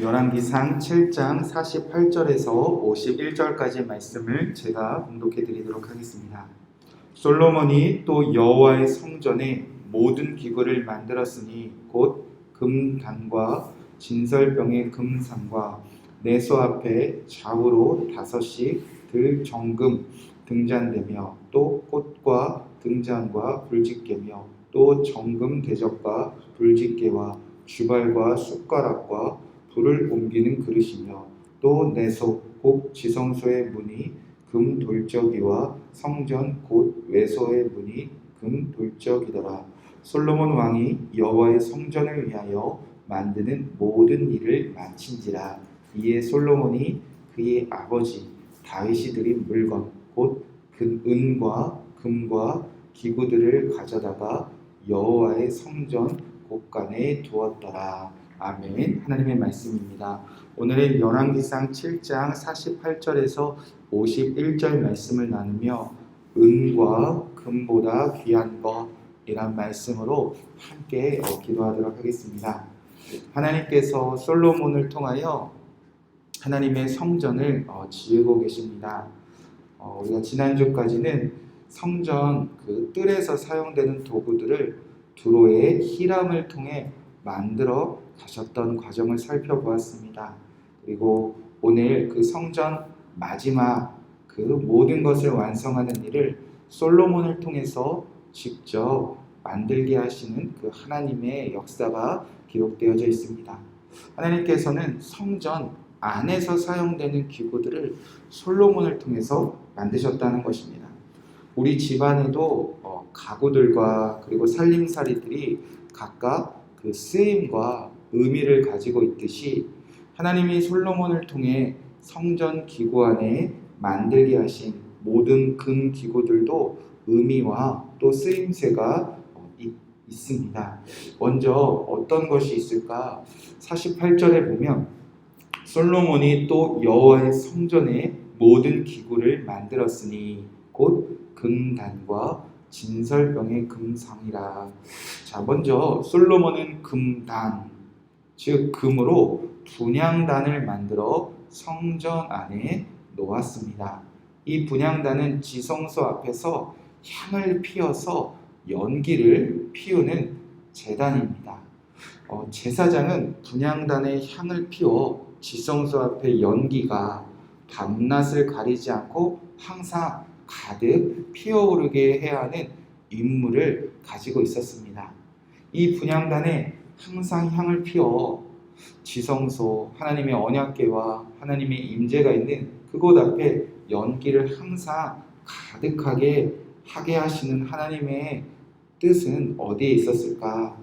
열왕기상 7장 48절에서 51절까지 말씀을 제가 공독해 드리도록 하겠습니다. 솔로몬이 또 여호와의 성전에 모든 기구를 만들었으니 곧 금단과 진설병의 금상과 내소 앞에 좌우로 다섯씩 들 정금 등잔대며 또 꽃과 등잔과 불집게며 또 정금 대접과 불집게와 주발과 숟가락과 불을 옮기는 그릇이며 또 내소 곧 지성소의 문이 금 돌적이와 성전 곧 외소의 문이 금 돌적이더라. 솔로몬 왕이 여호와의 성전을 위하여 만드는 모든 일을 마친지라. 이에 솔로몬이 그의 아버지 다윗이 드린 물건 곧그 은과 금과 기구들을 가져다가 여호와의 성전 곳간에 두었더라. 아멘. 하나님의 말씀입니다. 오늘은 열왕기상 7장 48절에서 51절 말씀을 나누며 은과 금보다 귀한 것이란 말씀으로 함께 어, 기도하도록 하겠습니다. 하나님께서 솔로몬을 통하여 하나님의 성전을 어, 지으고 계십니다. 어, 우리가 지난주까지는 성전 그 뜰에서 사용되는 도구들을 두로의 희람을 통해 만들어 가셨던 과정을 살펴보았습니다. 그리고 오늘 그 성전 마지막 그 모든 것을 완성하는 일을 솔로몬을 통해서 직접 만들게 하시는 그 하나님의 역사가 기록되어져 있습니다. 하나님께서는 성전 안에서 사용되는 기구들을 솔로몬을 통해서 만드셨다는 것입니다. 우리 집안에도 어, 가구들과 그리고 살림살이들이 각각 그 쓰임과 의미를 가지고 있듯이 하나님이 솔로몬을 통해 성전 기구 안에 만들게 하신 모든 금 기구들도 의미와 또 쓰임새가 어, 있, 있습니다. 먼저 어떤 것이 있을까? 48절에 보면 솔로몬이 또 여호와의 성전에 모든 기구를 만들었으니 곧 금단과 진설병의 금상이라. 자, 먼저 솔로몬은 금단, 즉 금으로 분향단을 만들어 성전 안에 놓았습니다. 이 분향단은 지성소 앞에서 향을 피워서 연기를 피우는 재단입니다. 어, 제사장은 분향단의 향을 피워 지성소 앞에 연기가 밤낮을 가리지 않고 항상 가득 피어오르게 해야 하는 임무를 가지고 있었습니다. 이 분향단에 항상 향을 피워 지성소 하나님의 언약궤와 하나님의 임재가 있는 그곳 앞에 연기를 항상 가득하게 하게 하시는 하나님의 뜻은 어디에 있었을까?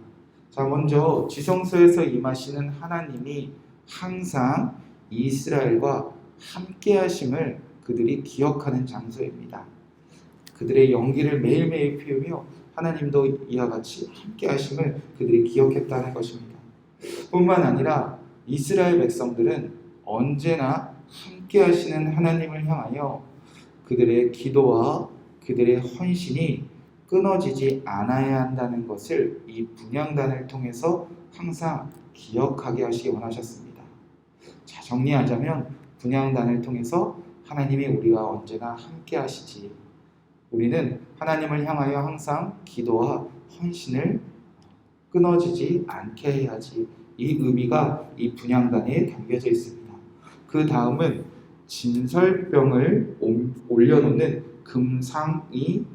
자, 먼저 지성소에서 임하시는 하나님이 항상 이스라엘과 함께 하심을 그들이 기억하는 장소입니다. 그들의 연기를 매일매일 피우며 하나님도 이와 같이 함께 하심을 그들이 기억했다는 것입니다. 뿐만 아니라 이스라엘 백성들은 언제나 함께 하시는 하나님을 향하여 그들의 기도와 그들의 헌신이 끊어지지 않아야 한다는 것을 이 분양단을 통해서 항상 기억하게 하시기 원하셨습니다. 자, 정리하자면 분양단을 통해서 하나님이 우리와 언제나 함께 하시지. 우리는 하나님을 향하여 항상 기도와 헌신을 끊어지지 않게 해야지. 이 의미가 이 분양단에 담겨져 있습니다. 그 다음은 진설병을 올려놓는 금상이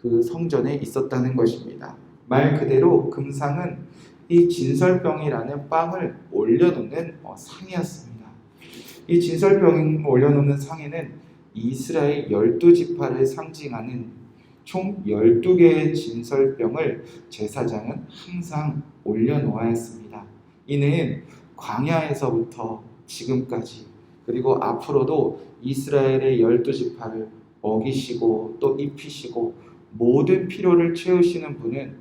그 성전에 있었다는 것입니다. 말 그대로 금상은 이 진설병이라는 빵을 올려놓는 어, 상이었습니다. 이 진설병을 올려놓는 상에는 이스라엘 열두 지파를 상징하는 총 12개의 진설병을 제사장은 항상 올려놓아야 했습니다. 이는 광야에서부터 지금까지 그리고 앞으로도 이스라엘의 열두 지파를 먹이시고 또 입히시고 모든 필요를 채우시는 분은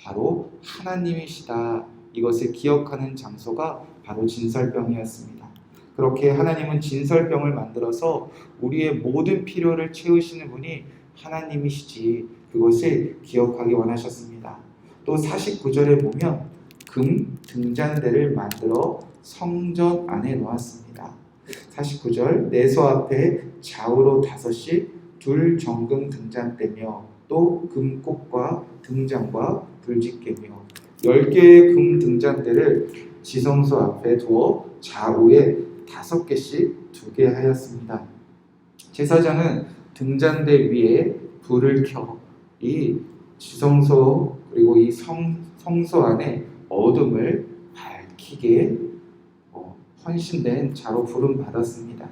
바로 하나님이시다. 이것을 기억하는 장소가 바로 진설병이었습니다. 그렇게 하나님은 진설병을 만들어서 우리의 모든 필요를 채우시는 분이 하나님이시지 그것을 기억하기 원하셨습니다. 또 49절에 보면 금 등잔대를 만들어 성전 안에 놓았습니다. 49절 내소 앞에 좌우로 다섯씩 둘 정금 등잔대며 또 금꽃과 등잔과 불짓개며 열 개의 금 등잔대를 지성소 앞에 두어 좌우에 다섯 개씩 두게 하였습니다. 제사장은 등잔대 위에 불을 켜 이 지성소 그리고 이 성, 성소 안에 어둠을 밝히게 어, 헌신된 자로 부름 받았습니다.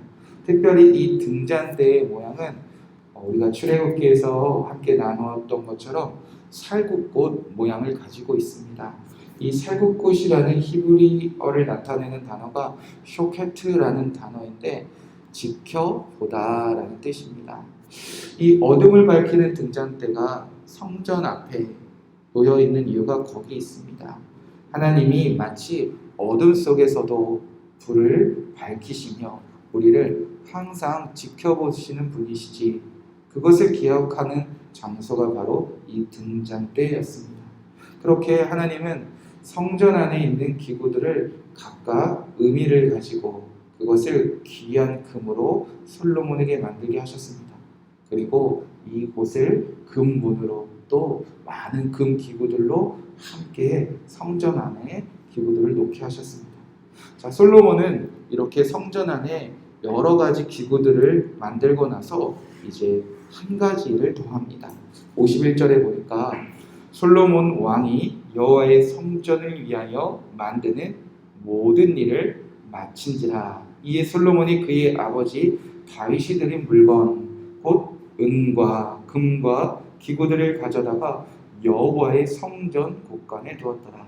특별히 이 등잔대의 모양은 어, 우리가 출애굽기에서 함께 나누었던 것처럼 살구꽃 모양을 가지고 있습니다. 이 살구꽃이라는 히브리어를 나타내는 단어가 쇼케트라는 단어인데 지켜보다라는 뜻입니다. 이 어둠을 밝히는 등잔대가 성전 앞에 놓여 있는 이유가 거기 있습니다. 하나님이 마치 어둠 속에서도 불을 밝히시며 우리를 항상 지켜보시는 분이시지 그것을 기억하는 장소가 바로 이 등잔대였습니다. 그렇게 하나님은 성전 안에 있는 기구들을 각각 의미를 가지고 그것을 귀한 금으로 솔로몬에게 만들게 하셨습니다. 그리고 이곳을 금문으로 또 많은 금 기구들로 함께 성전 안에 기구들을 놓게 하셨습니다. 자, 솔로몬은 이렇게 성전 안에 여러 가지 기구들을 만들고 나서 이제 한 가지 를 더합니다. 51절에 보니까 솔로몬 왕이 여호와의 성전을 위하여 만드는 모든 일을 마친지라. 이에 솔로몬이 그의 아버지 다윗이 드린 물건 곧 은과 금과 기구들을 가져다가 여호와의 성전 곳간에 두었더라.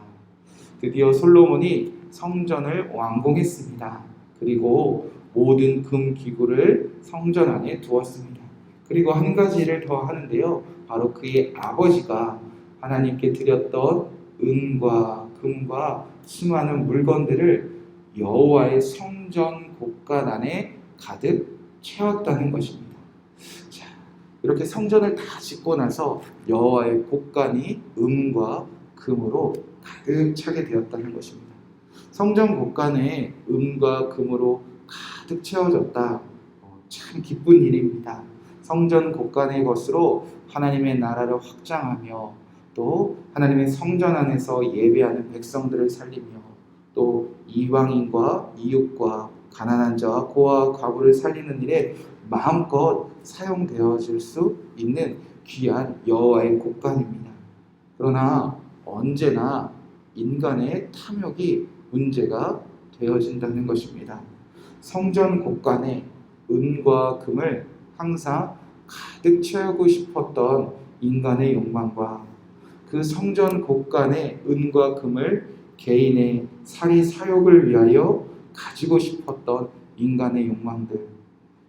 드디어 솔로몬이 성전을 완공했습니다. 그리고 모든 금 기구를 성전 안에 두었습니다. 그리고 한 가지를 더 하는데요. 바로 그의 아버지가 하나님께 드렸던 은과 금과 수많은 물건들을 여호와의 성전 곳간 안에 가득 채웠다는 것입니다. 자, 이렇게 성전을 다 짓고 나서 여호와의 곳간이 음과 금으로 가득 차게 되었다는 것입니다. 성전 곳간에 음과 금으로 가득 채워졌다. 어, 참 기쁜 일입니다. 성전 곳간의 것으로 하나님의 나라를 확장하며 또 하나님의 성전 안에서 예배하는 백성들을 살리며 또 이방인과 이웃과 가난한 자와 고아 과부를 살리는 일에 마음껏 사용되어질 수 있는 귀한 여호와의 곳간입니다. 그러나 언제나 인간의 탐욕이 문제가 되어진다는 것입니다. 성전 곳간에 은과 금을 항상 가득 채우고 싶었던 인간의 욕망과 그 성전 곳간에 은과 금을 개인의 살이 사욕을 위하여 가지고 싶었던 인간의 욕망들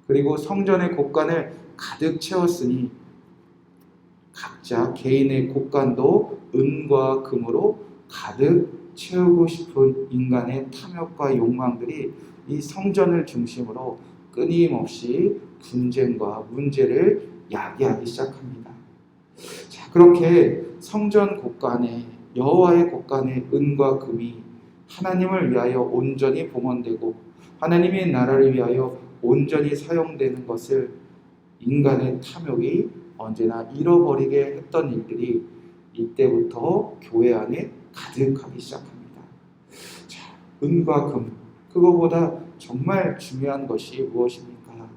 그리고 성전의 곳간을 가득 채웠으니 각자 개인의 곳간도 은과 금으로 가득 채우고 싶은 인간의 탐욕과 욕망들이 이 성전을 중심으로 끊임없이 분쟁과 문제를 야기하기 시작합니다. 자, 그렇게 성전 곳간에 여호와의 곳간에 은과 금이 하나님을 위하여 온전히 봉헌되고 하나님의 나라를 위하여 온전히 사용되는 것을 인간의 탐욕이 언제나 잃어버리게 했던 일들이 이때부터 교회 안에 가득하기 시작합니다. 자, 은과 금 그거보다 정말 중요한 것이 무엇입니까?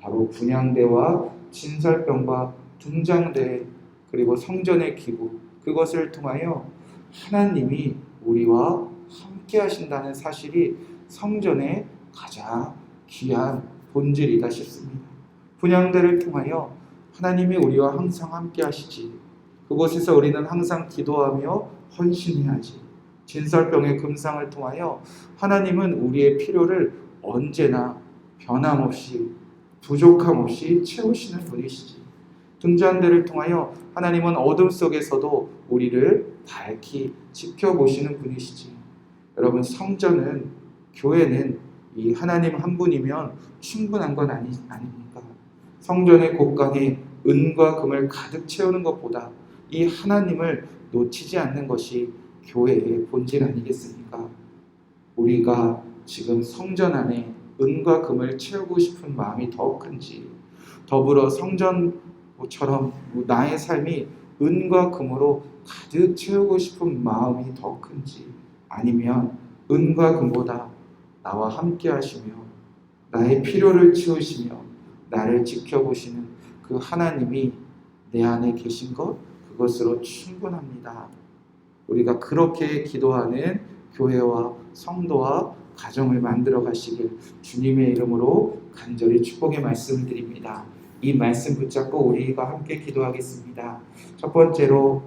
바로 분양대와 진설병과 등장대 그리고 성전의 기구 그것을 통하여 하나님이 우리와 함께 하신다는 사실이 성전의 가장 귀한 본질이다 싶습니다. 분양대를 통하여 하나님이 우리와 항상 함께 하시지. 그곳에서 우리는 항상 기도하며 헌신해야지. 진설병의 금상을 통하여 하나님은 우리의 필요를 언제나 변함없이 부족함 없이 채우시는 분이시지. 등잔대를 통하여 하나님은 어둠 속에서도 우리를 밝히 지켜보시는 분이시지. 여러분 성전은 교회는 이 하나님 한 분이면 충분한 건 아니 아닙니까? 성전의 곳간에 은과 금을 가득 채우는 것보다 이 하나님을 놓치지 않는 것이 교회의 본질 아니겠습니까? 우리가 지금 성전 안에 은과 금을 채우고 싶은 마음이 더 큰지 더불어 성전 처럼 나의 삶이 은과 금으로 가득 채우고 싶은 마음이 더 큰지 아니면 은과 금보다 나와 함께 하시며 나의 필요를 채우시며 나를 지켜보시는 그 하나님이 내 안에 계신 것 그것으로 충분합니다. 우리가 그렇게 기도하는 교회와 성도와 가정을 만들어 가시길 주님의 이름으로 간절히 축복의 말씀을 드립니다. 이 말씀 붙잡고 우리가 함께 기도하겠습니다. 첫 번째로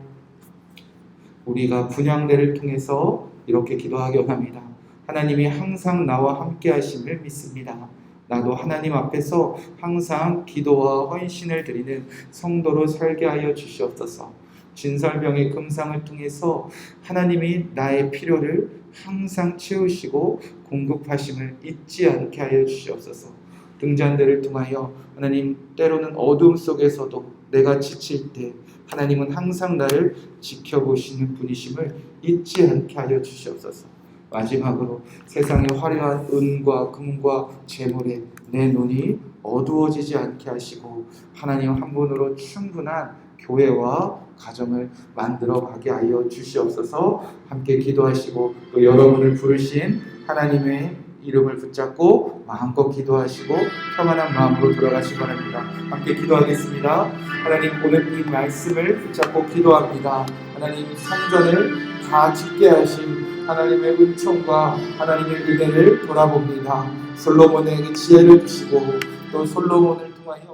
우리가 분양대를 통해서 이렇게 기도하기 원합니다. 하나님이 항상 나와 함께 하심을 믿습니다. 나도 하나님 앞에서 항상 기도와 헌신을 드리는 성도로 살게 하여 주시옵소서. 진설병의 금상을 통해서 하나님이 나의 필요를 항상 채우시고 공급하심을 잊지 않게 하여 주시옵소서. 등잔대를 통하여 하나님 때로는 어둠 속에서도 내가 지칠 때 하나님은 항상 나를 지켜보시는 분이심을 잊지 않게 하여 주시옵소서. 마지막으로 세상의 화려한 은과 금과 재물에 내 눈이 어두워지지 않게 하시고 하나님 한 분으로 충분한 교회와 가정을 만들어 가게 하여 주시옵소서 함께 기도하시고 또 여러분을 부르신 하나님의 이름을 붙잡고 마음껏 기도하시고 평안한 마음으로 돌아가시기 바랍니다. 함께 기도하겠습니다. 하나님 오늘 이 말씀을 붙잡고 기도합니다. 하나님 성전을 다 짓게 하신 하나님의 은총과 하나님의 은혜를 돌아봅니다. 솔로몬에게 지혜를 주시고 또 솔로몬을 통하여